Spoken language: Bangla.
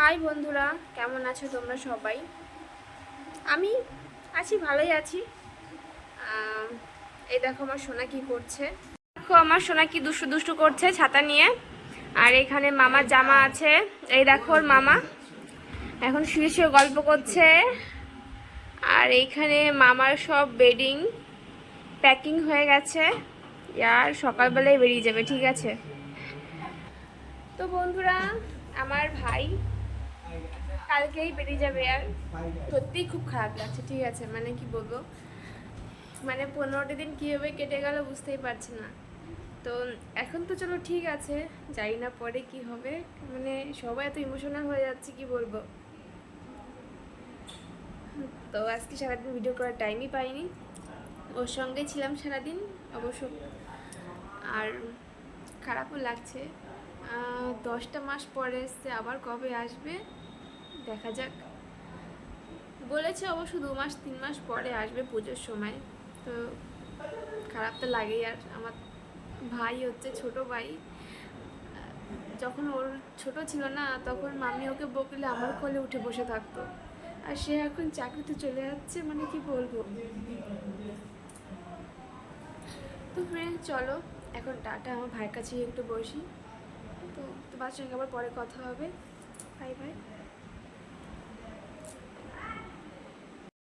হাই বন্ধুরা, কেমন আছো তোমরা সবাই? আমি আছি, ভালোই আছি। এই দেখো আমার সোনা কি করছে। দেখো আমার সোনা কি দুষ্টু দুষ্টু করছে ছাতা নিয়ে। আর এখানে মামার জামা আছে। এই দেখো ওর মামা। এখন শুয়ে শুয়ে গল্প করছে। আর এইখানে মামার সব বেডিং প্যাকিং হয়ে গেছে। আর সকালবেলায় বেরিয়ে যাবে, ঠিক আছে? তো বন্ধুরা, আমার ভাই কালকেই বেরিয়ে যাবে আর সত্যিই খুব খারাপ লাগছে, ঠিক আছে মানে কি বলব? মানে পনেরোটা দিন কীভাবে কেটে গেল বুঝতেই পারছি না। তো এখন তো চলো ঠিক আছে যাই না পরে কি হবে মানে সবাই এত ইমোশনাল হয়ে যাচ্ছে, কি বলব? তো আজকে সারাদিন ভিডিও করার টাইমই পাইনি। ওর সঙ্গে ছিলাম সারাদিন, অবশ্য। আর খারাপও লাগছে। দশটা মাস পরে এসছে, আবার কবে আসবে? দেখা যাক। বলেছে অবশ্য দু মাস, তিন মাস পরে আসবে পুজোর সময়। তো খারাপ তো লাগেই, আর আমার ভাই হচ্ছে ছোট ভাই। যখন ওর ছোট ছিল না, তখন মামি ওকে বকলে আমার কোলে উঠে বসে থাকতো। আর সে এখন চাকরিতে চলে যাচ্ছে মানে কি বলব? তো ফ্রেন্ড চলো, এখন টাটা, আমার ভাইয়ের কাছেই একটু বসি। তো তোমার সঙ্গে আবার পরে কথা হবে। Bye bye